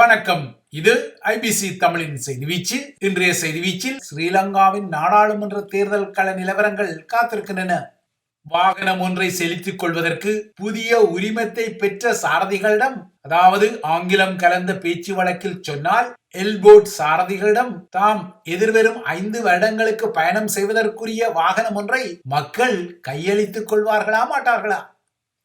வணக்கம். இது ஐபிசி தமிழின் செய்தி வீச்சு. இன்றைய செய்தி வீச்சில் ஸ்ரீலங்காவின் நாடாளுமன்ற தேர்தல் கள நிலவரங்கள் காத்திருக்கின்றன. வாகனம் ஒன்றை செலுத்திக் கொள்வதற்கு புதிய உரிமத்தை பெற்ற சாரதிகளிடம் அதாவது ஆங்கிலம் கலந்த பேச்சு வழக்கில் சொன்னால் எல்போட் சாரதிகளிடம் தாம் எதிர்வரும் ஐந்து வருடங்களுக்கு பயணம் செய்வதற்குரிய வாகனம் ஒன்றை மக்கள் கையளித்துக் கொள்வார்களா மாட்டார்களா?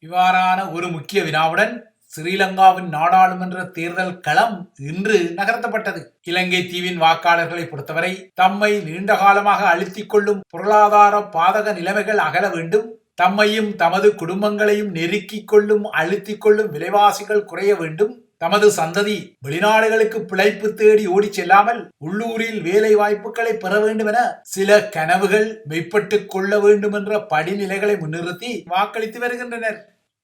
இவ்வாறான ஒரு முக்கிய வினாவுடன் ஸ்ரீலங்காவின் நாடாளுமன்ற தேர்தல் களம் இன்று நகர்த்தப்பட்டது. இலங்கை தீவின் வாக்காளர்களை பொறுத்தவரை தம்மை நீண்ட காலமாக அழுத்திக் கொள்ளும் பொருளாதார பாதக நிலைமைகள் அகல வேண்டும். தம்மையும் தமது குடும்பங்களையும் நெருக்கிக் கொள்ளும் அழுத்திக் கொள்ளும் விலைவாசிகள் குறைய வேண்டும். தமது சந்ததி வெளிநாடுகளுக்கு பிழைப்பு தேடி ஓடிச் செல்லாமல் உள்ளூரில் வேலை வாய்ப்புகளை பெற வேண்டும் என சில கனவுகள் மெய்ப்பட்டுக் கொள்ள வேண்டும் என்ற படிநிலைகளை முன்னிறுத்தி வாக்களித்து வருகின்றனர்.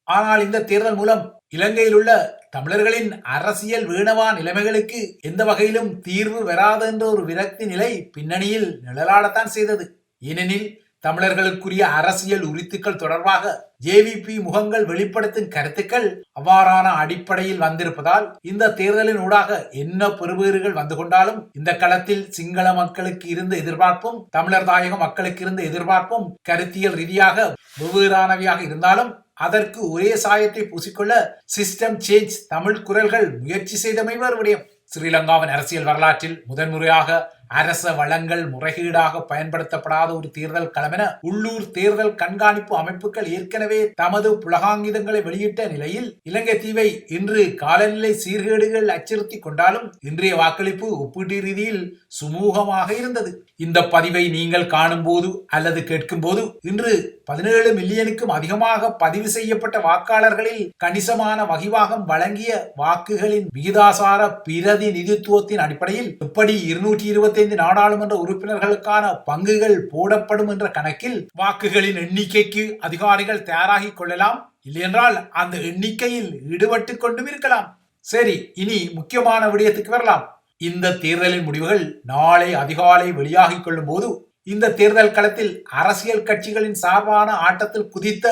ஆனால் இந்த தேர்தல் மூலம் இலங்கையில் உள்ள தமிழர்களின் அரசியல் வீணவா நிலைமைகளுக்கு எந்த வகையிலும் தீர்வு வராது என்ற ஒரு விரக்தி நிலை பின்னணியில் நிழலாடத்தான் செய்தது. ஏனெனில் தமிழர்களுக்குரிய அரசியல் உரித்துக்கள் தொடர்பாக ஜேவிபி முகங்கள் வெளிப்படுத்தும் கருத்துக்கள் அவ்வாறான அடிப்படையில் வந்திருப்பதால் இந்த தேர்தலின் ஊடாக என்ன பெறுபேறுகள் வந்து கொண்டாலும் இந்த களத்தில் சிங்கள மக்களுக்கு இருந்த எதிர்பார்ப்பும் தமிழர் தாயக மக்களுக்கு இருந்த எதிர்பார்ப்பும் கருத்தியல் ரீதியாக வெவ்வேறானவையாக இருந்தாலும் அதற்கு ஒரே சாயத்தை பூசிக்கொள்ள சிஸ்டம் சேஞ்ச் தமிழ் குரல்கள் முயற்சி செய்தமை வேறு ஸ்ரீலங்காவின் அரசியல் வரலாற்றில் முதன்முறையாக அரச வளங்கள் முறைகேடாக பயன்படுத்தப்படாத ஒரு தேர்தல் களமென உள்ளூர் தேர்தல் கண்காணிப்பு அமைப்புகள் ஏற்கனவே தமது புலகாங்கிதங்களை வெளியிட்ட நிலையில் இலங்கை தீவை இன்று காலநிலை சீர்கேடுகள் அச்சுறுத்தி கொண்டாலும் இன்றைய வாக்களிப்பு ஒப்பீட்டு ரீதியில் சுமூகமாக இருந்தது. இந்த பதிவை நீங்கள் காணும் போது அல்லது கேட்கும் போது இன்று பதினேழு மில்லியனுக்கும் அதிகமாக பதிவு செய்யப்பட்ட வாக்காளர்களில் கணிசமான வகிவாகம் வழங்கிய வாக்குகளின் விகிதாசார பிரதிநிதித்துவத்தின் அடிப்படையில் எப்படி இருநூற்றி இருபத்தி ஐந்து நாடாளுமன்ற உறுப்பினர்களுக்கான பங்குகள் போடப்படும் என்ற கணக்கில் வாக்குகளின் எண்ணிக்கைக்கு அதிகாரிகள் தயாராகி கொள்ளலாம். இல்லையென்றால் அந்த எண்ணிக்கையில் ஈடுபட்டு கொண்டும் இருக்கலாம். சரி இனி முக்கியமான விடயத்துக்கு வரலாம். இந்த தேர்தலின் முடிவுகள் நாளை அதிகாலை வெளியாகிக் கொள்ளும் போது இந்த தேர்தல் களத்தில் அரசியல் கட்சிகளின் சார்பான ஆட்டத்தில் குதித்த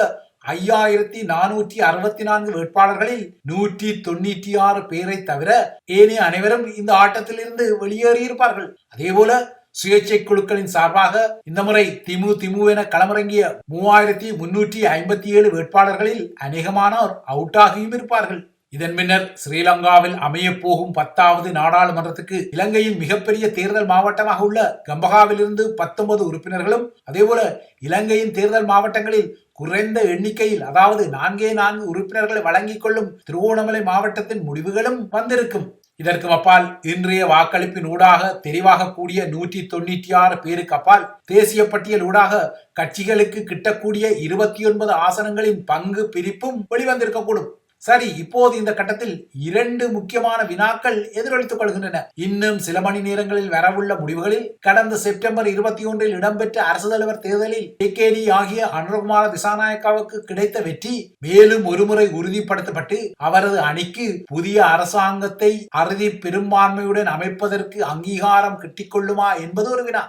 ஐயாயிரத்தி நானூற்றி அறுபத்தி நான்கு வேட்பாளர்களில் நூற்றி தொண்ணூற்றி ஆறு பேரை தவிர ஏனைய அனைவரும் இந்த ஆட்டத்திலிருந்து வெளியேறியிருப்பார்கள். அதே போல சுயேட்சை குழுக்களின் சார்பாக இந்த முறை திமு திமு என களமிறங்கிய மூவாயிரத்தி முன்னூற்றி ஐம்பத்தி ஏழு வேட்பாளர்களில் அநேகமானோர் அவுட் ஆகியும் இருப்பார்கள். இதன் பின்னர் ஸ்ரீலங்காவில் அமையப்போகும் பத்தாவது நாடாளுமன்றத்துக்கு இலங்கையின் மிகப்பெரிய தேர்தல் மாவட்டமாக உள்ள கம்பகாவிலிருந்து பத்தொன்பது உறுப்பினர்களும் அதேபோல இலங்கையின் தேர்தல் மாவட்டங்களில் குறைந்த எண்ணிக்கையில் அதாவது நான்கே நான்கு உறுப்பினர்களை வழங்கிக் கொள்ளும் திருவோணமலை மாவட்டத்தின் முடிவுகளும் வந்திருக்கும். இதற்கு அப்பால் இன்றைய வாக்களிப்பின் ஊடாக தெரிவாக கூடிய நூற்றி தொண்ணூற்றி ஆறு பேருக்கு அப்பால் தேசிய பட்டியல் ஊடாக கட்சிகளுக்கு கிட்டக்கூடிய இருபத்தி ஒன்பது ஆசனங்களின் பங்கு பிரிப்பும் வெளிவந்திருக்கக்கூடும். சரி இப்போது இந்த கட்டத்தில் இரண்டு முக்கியமான வினாக்கள் எதிரொலித்துக் கொள்கின்றன. இன்னும் சில மணி நேரங்களில் வரவுள்ள முடிவுகளில் கடந்த செப்டம்பர் இருபத்தி ஒன்றில் இடம்பெற்ற அரசு தலைவர் தேர்தலில் டிகேடி ஆகிய அனுரகுமார திசாநாயக்காவுக்கு கிடைத்த வெற்றி மேலும் ஒருமுறை உறுதிப்படுத்தப்பட்டு அவரது அணிக்கு புதிய அரசாங்கத்தை அறுதி பெரும்பான்மையுடன் அமைப்பதற்கு அங்கீகாரம் கிட்டிக்கொள்ளுமா என்பது ஒரு வினா.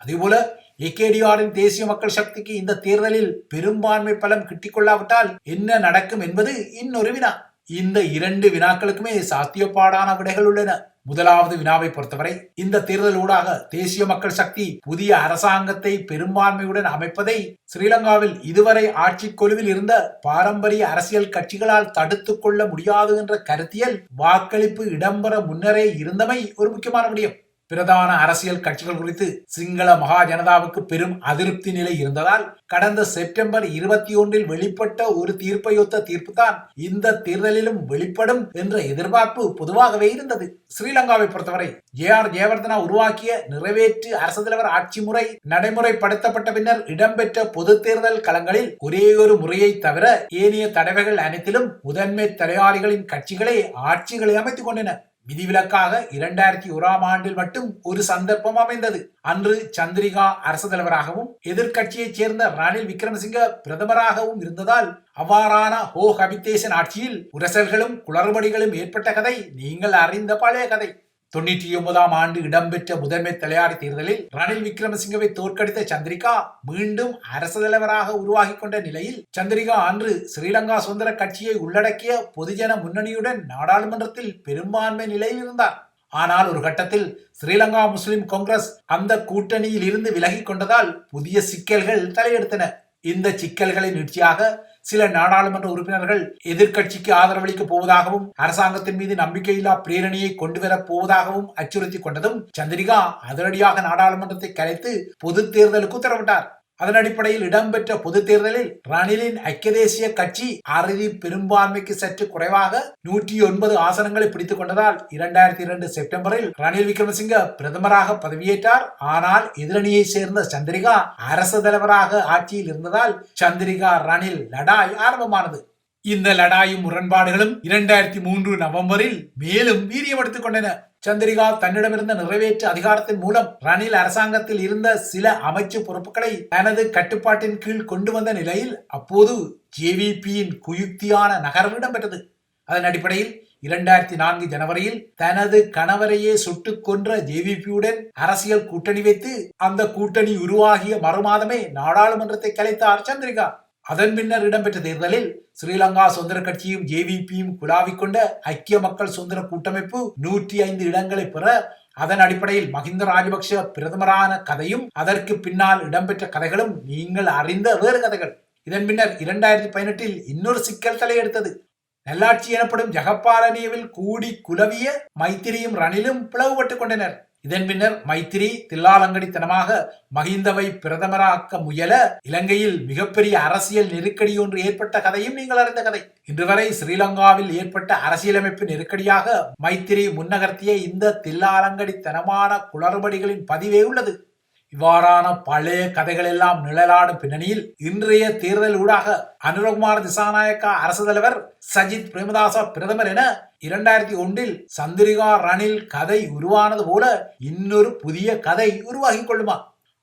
அதேபோல ஏகேடிஆரின் தேசிய மக்கள் சக்திக்கு இந்த தேர்தலில் பெரும்பான்மை பலம் கிட்டிக்கொள்ளாவிட்டால் என்ன நடக்கும் என்பது இன்னொரு வினா. இந்த இரண்டு வினாக்களுக்குமே சாத்தியப்பாடான விடைகள் உள்ளன. முதலாவது வினாவை பொறுத்தவரை இந்த தேர்தல் ஊடாக தேசிய மக்கள் சக்தி புதிய அரசாங்கத்தை பெரும்பான்மையுடன் அமைப்பதை ஸ்ரீலங்காவில் இதுவரை ஆட்சி கொலுவில் இருந்த பாரம்பரிய அரசியல் கட்சிகளால் தடுத்து கொள்ள முடியாது என்ற கருத்தியல் வாக்களிப்பு இடம்பெற முன்னரே இருந்தமை ஒரு முக்கியமான விடயம். பிரதான அரசியல் கட்சிகள் குறித்து சிங்கள மகா ஜனதாவுக்கு பெரும் அதிருப்தி நிலை இருந்ததால் கடந்த செப்டம்பர் இருபத்தி ஒன்றில் வெளிப்பட்ட ஒரு தீர்ப்பையொத்த தீர்ப்புதான் இந்த தேர்தலிலும் வெளிப்படும் என்ற எதிர்பார்ப்பு பொதுவாகவே இருந்தது. ஸ்ரீலங்காவை பொறுத்தவரை ஏ ஆர் ஜெயவர்தனா உருவாக்கிய நிறைவேற்று அரசு தலைவர் ஆட்சி முறை நடைமுறைப்படுத்தப்பட்ட பின்னர் இடம்பெற்ற பொது தேர்தல் களங்களில் ஒரே ஒரு முறையை தவிர ஏனைய தடவைகள் அனைத்திலும் முதன்மை தலைவாரிகளின் கட்சிகளே ஆட்சிகளை அமைத்துக் கொண்டன. விதிவிலக்காக இரண்டாயிரத்தி ஓராம் ஆண்டில் மட்டும் ஒரு சந்தர்ப்பம் அமைந்தது. அன்று சந்திரிகா அரசு தலைவராகவும் எதிர்க்கட்சியைச் சேர்ந்த ரணில் விக்ரமசிங்க பிரதமராகவும் இருந்ததால் அவ்வாறான ஹோ ஹபித்தேசன் ஆட்சியில் உரசல்களும் குளறுபடிகளும் ஏற்பட்ட கதை நீங்கள் அறிந்த பழைய கதை. தொண்ணூற்றி ஒன்பதாம் ஆண்டு இடம்பெற்ற முதன்மை தலையாரி தேர்தலில் ரணில் விக்ரமசிங்கவை தோற்கடித்த சந்திரிகா மீண்டும் அரசு தலைவராக உருவாகி கொண்ட நிலையில் சந்திரிகா அன்று ஸ்ரீலங்கா சுதந்திர கட்சியை உள்ளடக்கிய பொதுஜன முன்னணியுடன் நாடாளுமன்றத்தில் பெரும்பான்மை நிலையில் இருந்தார். ஆனால் ஒரு கட்டத்தில் ஸ்ரீலங்கா முஸ்லிம் காங்கிரஸ் அந்த கூட்டணியில் இருந்து விலகி கொண்டதால் புதிய சிக்கல்கள் தலையெடுத்தன. இந்த சிக்கல்களின் நீட்சியாக சில நாடாளுமன்ற உறுப்பினர்கள் எதிர்க்கட்சிக்கு ஆதரவளிக்க போவதாகவும் அரசாங்கத்தின் மீது நம்பிக்கையில்லா பிரேரணையை கொண்டுவரப் போவதாகவும் அச்சுறுத்தி கொண்டதும் சந்திரிகா அதிரடியாக நாடாளுமன்றத்தை கலைத்து பொது தேர்தலுக்கு உத்தரவிட்டார். அதன் அடிப்படையில் இடம்பெற்ற பொது தேர்தலில் ரணிலின் ஐக்கிய தேசிய கட்சி அறுதி பெரும்பான்மைக்கு சற்று குறைவாக நூற்றி ஒன்பது ஆசனங்களை பிடித்துக் கொண்டதால் இரண்டாயிரத்தி இரண்டு செப்டம்பரில் ரணில் விக்ரமசிங்க பிரதமராக பதவியேற்றார். ஆனால் எதிரணியை சேர்ந்த சந்திரிகா அரசு தலைவராக ஆட்சியில் இருந்ததால் சந்திரிகா ரணில் லடாய் ஆரம்பமானது. இந்த லடாயும் முரண்பாடுகளும் இரண்டாயிரத்தி மூன்று நவம்பரில் மேலும் வீரியமெடுத்துக் கொண்டன. சந்திரிகா தன்னிடமிருந்த நிறைவேற்று அதிகாரத்தின் மூலம் ரணில் அரசாங்கத்தில் இருந்த சில அமைச்சு பொறுப்புகளை தனது கட்டுப்பாட்டின் கீழ் கொண்டு வந்த நிலையில் அப்போது ஜேவிபியின் குயுக்தியான நகர்வு இடம்பெற்றது. அதன் அடிப்படையில் இரண்டாயிரத்தி நான்கு ஜனவரியில் தனது கணவரையே சுட்டு கொன்ற ஜேவிபியுடன் அரசியல் கூட்டணி வைத்து அந்த கூட்டணி உருவாகிய மறுமாதமே நாடாளுமன்றத்தை கலைத்தார் சந்திரிகா. அதன் பின்னர் இடம்பெற்ற தேர்தலில் ஸ்ரீலங்கா சுதந்திர கட்சியும் ஜேவிபியும் குழாவிக் கொண்ட ஐக்கிய மக்கள் சுதந்திர கூட்டமைப்பு நூற்றி ஐந்து இடங்களை பெற அதன் அடிப்படையில் மஹிந்த ராஜபக்ஷ பிரதமரான கதையும் அதற்கு பின்னால் இடம்பெற்ற கதைகளும் நீங்கள் அறிந்த வேறு கதைகள். இதன் பின்னர் இரண்டாயிரத்தி பதினெட்டில் இன்னொரு சிக்கல் தலையெடுத்தது. நல்லாட்சி எனப்படும் ஜகப்பாலனியவில் கூடி குலவிய மைத்திரியும் ரணிலும் பிளவுபட்டுக் கொண்டனர். இதன் பின்னர் மைத்திரி தில்லாலங்கடித்தனமாக மகிந்தவை பிரதமராக்க முயல இலங்கையில் மிகப்பெரிய அரசியல் நெருக்கடி ஒன்று ஏற்பட்ட கதையும் நீங்கள் அறிந்த கதை. இன்று வரை ஸ்ரீலங்காவில் ஏற்பட்ட அரசியலமைப்பு நெருக்கடியாக மைத்திரி முன்னகர்த்திய இந்த தில்லாலங்கடித்தனமான குளறுபடிகளின் பதிவே உள்ளது. இவ்வாறான பழைய கதைகள் எல்லாம் நிழலாடும் பின்னணியில் இன்றைய தேர்தல் ஊடாக அனுரகுமார் திசாநாயக்கா அரசு தலைவர் சஜித் பிரேமதாசா பிரதமர் என இரண்டாயிரத்தி ஒன்றில் சந்திரிகா ரணில் கதை உருவானது போல இன்னொரு புதிய கதை உருவாகி கொள்ளுமா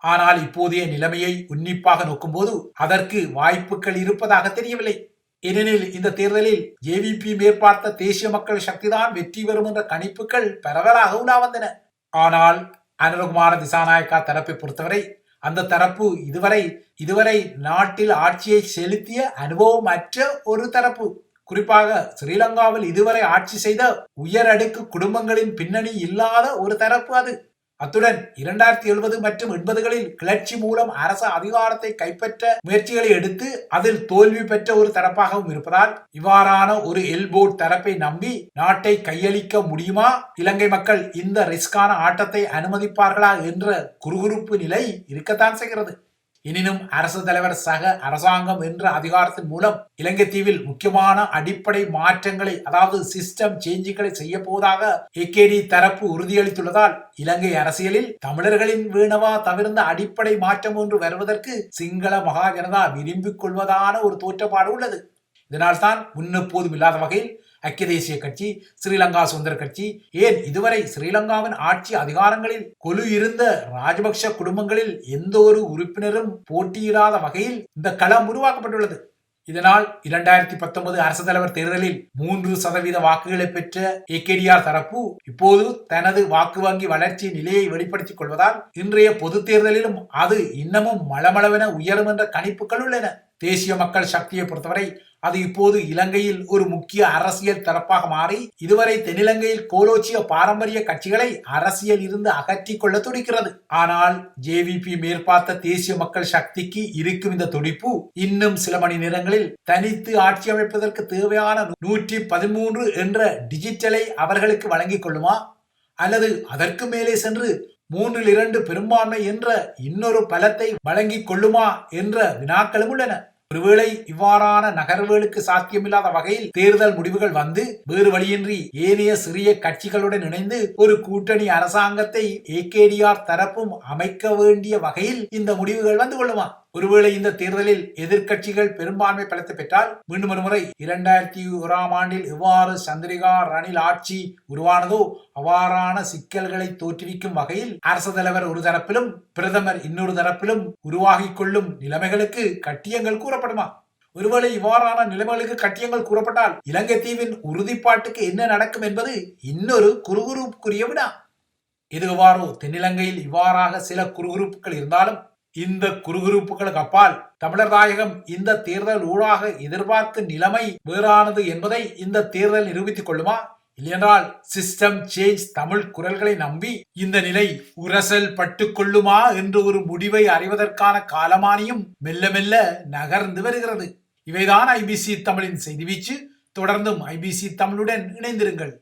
ஆனால் இப்போதைய நிலைமையை உன்னிப்பாக நோக்கும்போது அதற்கு வாய்ப்புகள் இருப்பதாக தெரியவில்லை. ஏனெனில் இந்த தேர்தலில் ஏவிபி மேற்பார்த்த தேசிய மக்கள் சக்திதான் வெற்றி பெறும் என்ற கணிப்புகள் பரவலாக உலா வந்தன ஆனால் அனுரகுமார திசாநாயக்கா தரப்பை பொறுத்தவரை அந்த தரப்பு இதுவரை இதுவரை நாட்டில் ஆட்சியை செலுத்திய அனுபவம் அற்ற ஒரு தரப்பு. குறிப்பாக ஸ்ரீலங்காவில் இதுவரை ஆட்சி செய்த உயரடுக்கு குடும்பங்களின் பின்னணி இல்லாத ஒரு தரப்பு அது. அத்துடன் இரண்டாயிரத்தி எழுபது மற்றும் எண்பதுகளில் கிளர்ச்சி மூலம் அரச அதிகாரத்தை கைப்பற்ற முயற்சிகளை எடுத்து அதில் தோல்வி பெற்ற ஒரு தரப்பாகவும் இருப்பதால் இவ்வாறான ஒரு எல்போர்ட் தரப்பை நம்பி நாட்டை கையளிக்க முடியுமா? இலங்கை மக்கள் இந்த ரிஸ்கான ஆட்டத்தை அனுமதிப்பார்களா என்ற குறுகுறுப்பு நிலை இருக்கத்தான் செய்கிறது. எனினும் அரசு தலைவர் சக அரசாங்கம் என்ற அதிகாரத்தின் மூலம் இலங்கை தீவில் முக்கியமான அடிப்படை மாற்றங்களை அதாவது சிஸ்டம் சேஞ்சுகளை செய்ய போவதாக ஏகேடி தரப்பு உறுதியளித்துள்ளதால் இலங்கை அரசியலில் தமிழர்களின் வீணவா தவிர்ந்த அடிப்படை மாற்றம் ஒன்று வருவதற்கு சிங்கள மகா ஜனதா விரும்பிக் கொள்வதான ஒரு தோற்றப்பாடு உள்ளது. இதனால்தான் முன்னெப்போதும் இல்லாத வகையில் ஐக்கிய தேசிய கட்சி ஸ்ரீலங்கா சுதந்திர கட்சி ஏன் இதுவரை ஸ்ரீலங்காவின் ஆட்சி அதிகாரங்களில் கொலு இருந்த ராஜபக்ஷ குடும்பங்களில் எந்த ஒரு உறுப்பினரும் போட்டியிடாத வகையில் இந்த களம் உருவாக்கப்பட்டுள்ளது. இதனால் இரண்டாயிரத்தி பத்தொன்பது அரசு தலைவர் தேர்தலில் மூன்று சதவீத வாக்குகளை பெற்ற ஏகேடிஆர் தரப்பு இப்போது தனது வாக்கு வங்கி வளர்ச்சி நிலையை வெளிப்படுத்திக் கொள்வதால் இன்றைய பொது தேர்தலிலும் அது இன்னமும் மளமளவென உயரும் என்ற கணிப்புகள் உள்ளன. தேசிய மக்கள் சக்தியை பொறுத்தவரை அது இப்போது இலங்கையில் ஒரு முக்கிய அரசியல் தரப்பாக மாறி இதுவரை தென்னிலங்கையில் கோலோச்சிய பாரம்பரிய கட்சிகளை அரசியல் இருந்து அகற்றிக் கொள்ள துடிக்கிறது. ஆனால் ஜேவிபி மேற்பார்த்த தேசிய மக்கள் சக்திக்கு இருக்கும் இந்த துடிப்பு இன்னும் சில மணி நேரங்களில் தனித்து ஆட்சி அமைப்பதற்கு தேவையான நூற்றி பதிமூன்று என்ற டிஜிட்டலை அவர்களுக்கு வழங்கிக் கொள்ளுமா? அல்லது அதற்கு மேலே சென்று மூன்றில் இரண்டு பெரும்பான்மை என்ற இன்னொரு பலத்தை வழங்கிக் கொள்ளுமா என்ற வினாக்களும் உள்ளன. ஒருவேளை இவ்வாறான நகர்வுகளுக்கு சாத்தியமில்லாத வகையில் தேர்தல் முடிவுகள் வந்து வேறு வழியின்றி ஏனைய சிறிய கட்சிகளுடன் இணைந்து ஒரு கூட்டணி அரசாங்கத்தை ஏகேடிஆர் தரப்பும் அமைக்க வேண்டிய வகையில் இந்த முடிவுகள் வந்து கொள்ளுமா? ஒருவேளை இந்த தேர்தலில் எதிர்க்கட்சிகள் பெரும்பான்மை பலத்தை பெற்றால் மீண்டும் ஒருமுறை இரண்டாயிரத்தி ஓராம் ஆண்டில் எவ்வாறு சந்திரிகா ரணில் ஆட்சி உருவானதோ அவ்வாறான சிக்கல்களை தோற்றுவிக்கும் வகையில் அரசு தலைவர் ஒரு தரப்பிலும் பிரதமர் இன்னொரு தரப்பிலும் உருவாகிக் கொள்ளும் நிலைமைகளுக்கு கட்டியங்கள் கூறப்படுமா? ஒருவேளை இவ்வாறான நிலைமைகளுக்கு கட்டியங்கள் கூறப்பட்டால் இலங்கை தீவின் உறுதிப்பாட்டுக்கு என்ன நடக்கும் என்பது இன்னொரு குறுகுறுப்புக்குரிய வினா இது எவ்வாறோ தென்னிலங்கையில் இவ்வாறாக சில குறுகுறுப்புகள் இருந்தாலும் இந்த குறுகுறுப்புகளுக்கு அப்பால் தமிழர் தாயகம் இந்த தேர்தல் ஊடாக எதிர்பார்த்த நிலைமை வேறானது என்பதை இந்த தேர்தல் நிரூபித்துக் கொள்ளுமா? இல்லையென்றால் சிஸ்டம் சேஞ்ச் தமிழ் குரல்களை நம்பி இந்த நிலை உரசல் பட்டுக்கொள்ளுமா என்று ஒரு முடிவை அறிவதற்கான காலமானியும் மெல்ல மெல்ல நகர்ந்து வருகிறது. இவைதான் ஐபிசி தமிழின் செய்தி வீச்சு. தொடர்ந்தும் ஐபிசி தமிழுடன் இணைந்திருங்கள்.